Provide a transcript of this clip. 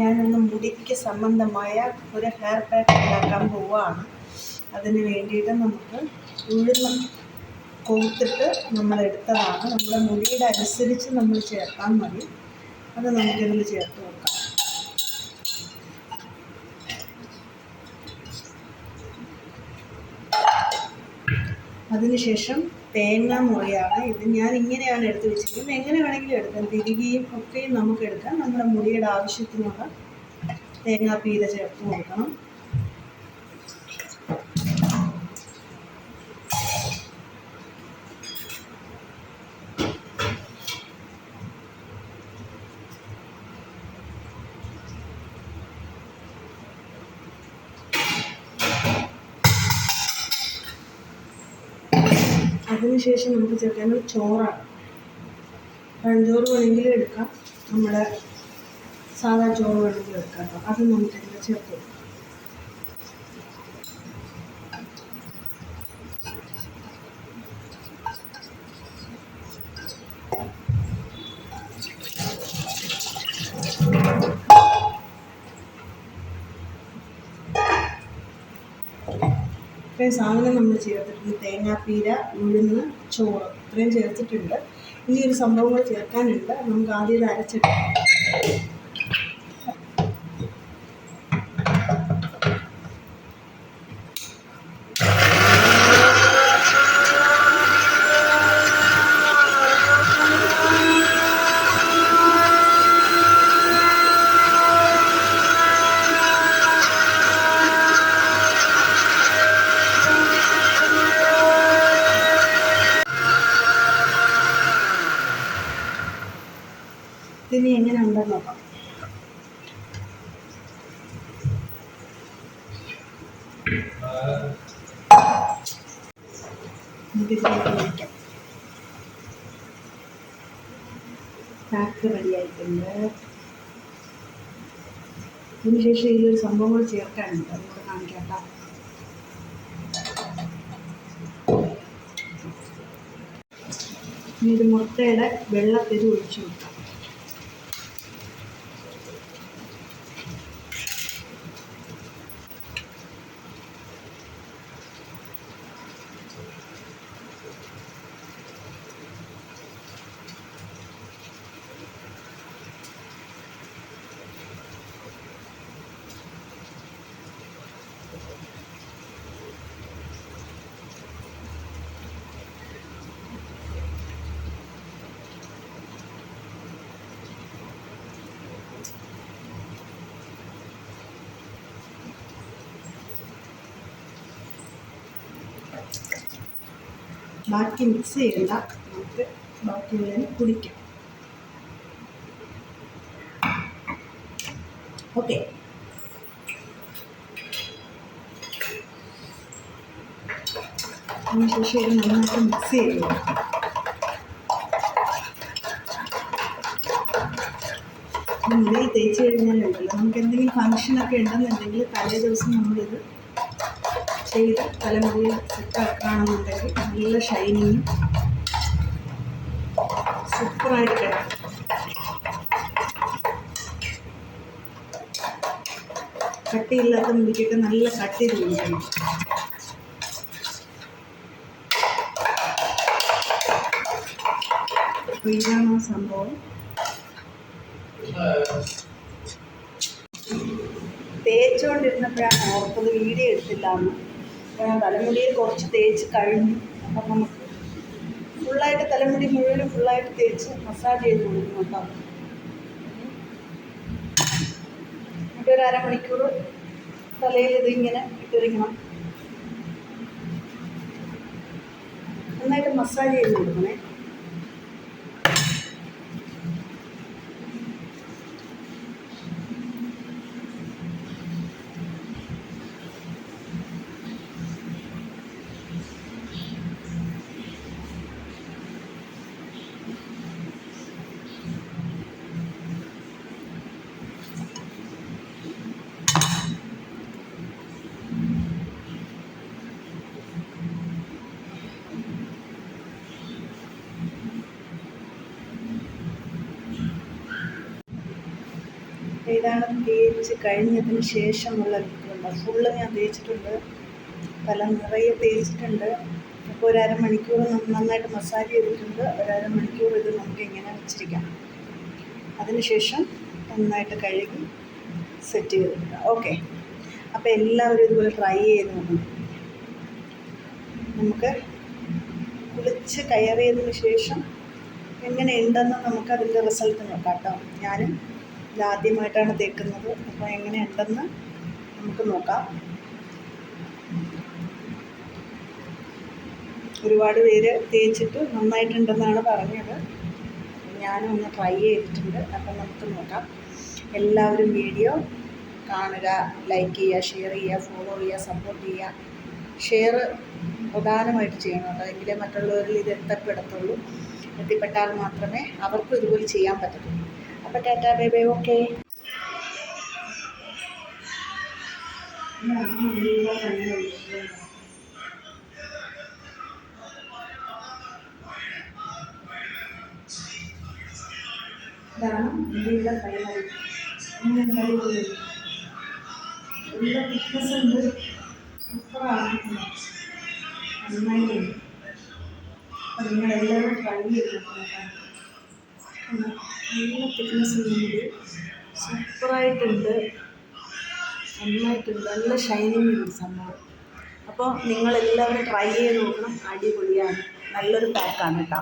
ഞാനിന്ന് മുടിക്ക് സംബന്ധമായ ഒരു ഹെയർ പാക്ക് ഉണ്ടാക്കാൻ പോവുകയാണ് അതിന് വേണ്ടിയിട്ട് നമുക്ക് ഉഴുന്ന് കൊടുത്തിട്ട് നമ്മൾ എടുത്തതാണ്. നമ്മുടെ മുടിയുടെ അനുസരിച്ച് നമ്മൾ ചേർത്താൽ മതി. അത് നമുക്കിതിൽ ചേർത്ത് കൊടുക്കാം അതിനുശേഷം തേങ്ങ മുറിയാണ്. ഇത് ഞാൻ ഇങ്ങനെയാണ് എടുത്ത് വെച്ചിരിക്കുന്നത്. എങ്ങനെ വേണമെങ്കിലും എടുക്കാം. തിരികെയും ഒക്കെയും നമുക്ക് എടുക്കാം. നമ്മുടെ മുടിയുടെ ആവശ്യത്തിനുള്ള തേങ്ങാപ്പീര ചേർത്ത് കൊടുക്കണം. അതിനുശേഷം നമുക്ക് ചേർക്കേണ്ടത് ചോറാണ്. പഴഞ്ചോറ് വേണമെങ്കിലും എടുക്കാം. നമ്മുടെ സാധാ ചോറ് വേണമെങ്കിലും എടുക്കാം അത് നമുക്ക് ചേർത്ത് കൊടുക്കാം. ഇത്രയും സാധനം നമ്മൾ ചേർത്തിട്ടുണ്ട് തേങ്ങാപ്പീര ഉഴുന്ന് ചോറ് ഇത്രയും ചേർത്തിട്ടുണ്ട്. ഇനി ഒരു സംഭവം കൂടെ ചേർക്കാനുണ്ട്. നമുക്ക് ആദ്യം ഇത് അരച്ചെടുക്കാം. ഇതിനി എങ്ങനെ ഉണ്ടെന്ന് നോക്കാം. അതിനുശേഷം ഇതിലൊരു സംഭവം കൂടി ചേർക്കാനുണ്ട്. അതുകൊണ്ട് കാണിക്കാം ഇനി ഇത് മുട്ടയുടെ വെള്ളത്തിൽ ഒഴിച്ചു കൊടുക്കാം. ബാക്കി മിക്സ് ചെയ്യണ്ട. നമുക്ക് ബാക്കി ഉള്ളതിന് കുടിക്കാം. ഓക്കെ അതിനുശേഷം ഇത് നന്നായിട്ട് മിക്സ് ചെയ്യുക മുടിയിൽ തേച്ച് കഴിഞ്ഞാലുണ്ടല്ലോ നമുക്ക് എന്തെങ്കിലും ഫങ്ഷനൊക്കെ ഉണ്ടെന്നുണ്ടെങ്കിൽ തലേ ദിവസം നമ്മളിത് ചെയ്ത് തലമുടിയിൽ കാണുന്നുണ്ടെങ്കിൽ നല്ല ഷൈനിങ്ങും സൂപ്പറായിട്ട് കിടക്കും. കട്ടിയില്ലാത്ത മുടിക്കൊക്കെ നല്ല കട്ടി തോന്നിക്കണം അപ്പോൾ ഇതാണ് ആ സംഭവം? തേച്ചുകൊണ്ടിരുന്നപ്പോഴാണ് ഓർത്തത് വീഡിയോ എടുത്തില്ല എന്ന് തലമുടിയിൽ കുറച്ച് തേച്ച് കഴിഞ്ഞു അപ്പം നമുക്ക് ഫുള്ളായിട്ട് തലമുടി മുഴുവനും ഫുള്ളായിട്ട് തേച്ച് മസാജ് ചെയ്ത് കൊടുക്കും കേട്ടോ. എന്നിട്ട് ഒരു അരമണിക്കൂർ തലയിൽ ഇതിങ്ങനെ ഇട്ടിരിക്കണം. നന്നായിട്ട് മസാജ് ചെയ്ത് കൊടുക്കണേ. അപ്പോൾ ഇതാണ് തേച്ച് കഴിഞ്ഞതിന് ശേഷമുള്ള ലുക്കുണ്ട് ഫുള്ള് ഞാൻ തേച്ചിട്ടുണ്ട്. പല നിറയെ തേച്ചിട്ടുണ്ട്. അപ്പോൾ ഒരു അരമണിക്കൂർ നന്നായിട്ട് മസാജ് ചെയ്തിട്ടുണ്ട്. ഒരു ഇത് നമുക്ക് ഇങ്ങനെ വെച്ചിരിക്കാം. അതിനുശേഷം നന്നായിട്ട് കഴുകി സെറ്റ് ചെയ്തിട്ടുണ്ട്. ഓക്കെ അപ്പോൾ എല്ലാവരും ഇതുപോലെ ട്രൈ ചെയ്ത് നോക്കണം. നമുക്ക് കുളിച്ച് കയറിയതിന് ശേഷം എങ്ങനെയുണ്ടെന്ന് നമുക്ക് അതിന്റെ റിസൾട്ട് നോക്കാം കേട്ടോ. ഞാനും ഇതാദ്യമായിട്ടാണ് തേക്കുന്നത്. അപ്പോൾ എങ്ങനെയുണ്ടെന്ന് നമുക്ക് നോക്കാം. ഒരുപാട് പേര് തേച്ചിട്ട് നന്നായിട്ടുണ്ടെന്നാണ് പറഞ്ഞത്. ഞാനും ഒന്ന് ട്രൈ ചെയ്തിട്ടുണ്ട്. അപ്പം നമുക്ക് നോക്കാം. എല്ലാവരും വീഡിയോ കാണുക ലൈക്ക് ചെയ്യുക ഷെയർ ചെയ്യുക ഫോളോ ചെയ്യുക സപ്പോർട്ട് ചെയ്യുക. ഷെയർ പ്രധാനമായിട്ട് ചെയ്യണം എങ്കിലേ മറ്റുള്ളവരിൽ ഇത് എത്തപ്പെടത്തുള്ളൂ. എത്തിപ്പെട്ടാൽ മാത്രമേ അവർക്കും ഇതുപോലെ ചെയ്യാൻ പറ്റത്തുള്ളൂ. അപ്പോൾ ടാറ്റാ ബൈ ബൈ ഓക്കെ ഇതാണ് ഇന്ത്യയിലെ കൈമറി ഇങ്ങനെ കൈമറി നല്ല തിക്നെസ് ഉണ്ട് സൂപ്പറാണ് നന്നായിട്ടുണ്ട് അപ്പോൾ നിങ്ങളെല്ലാവരും ട്രൈ ചെയ്ത്. നല്ല തിക്നെസ് ഉണ്ട് സൂപ്പറായിട്ടുണ്ട്. നന്നായിട്ടുണ്ട്. നല്ല ഷൈനിങ് ഉണ്ട് സംഭവം. അപ്പോൾ നിങ്ങളെല്ലാവരും ട്രൈ ചെയ്ത് നോക്കണം. അടിപൊളിയാണ്. നല്ലൊരു പാക്കാണ് കേട്ടോ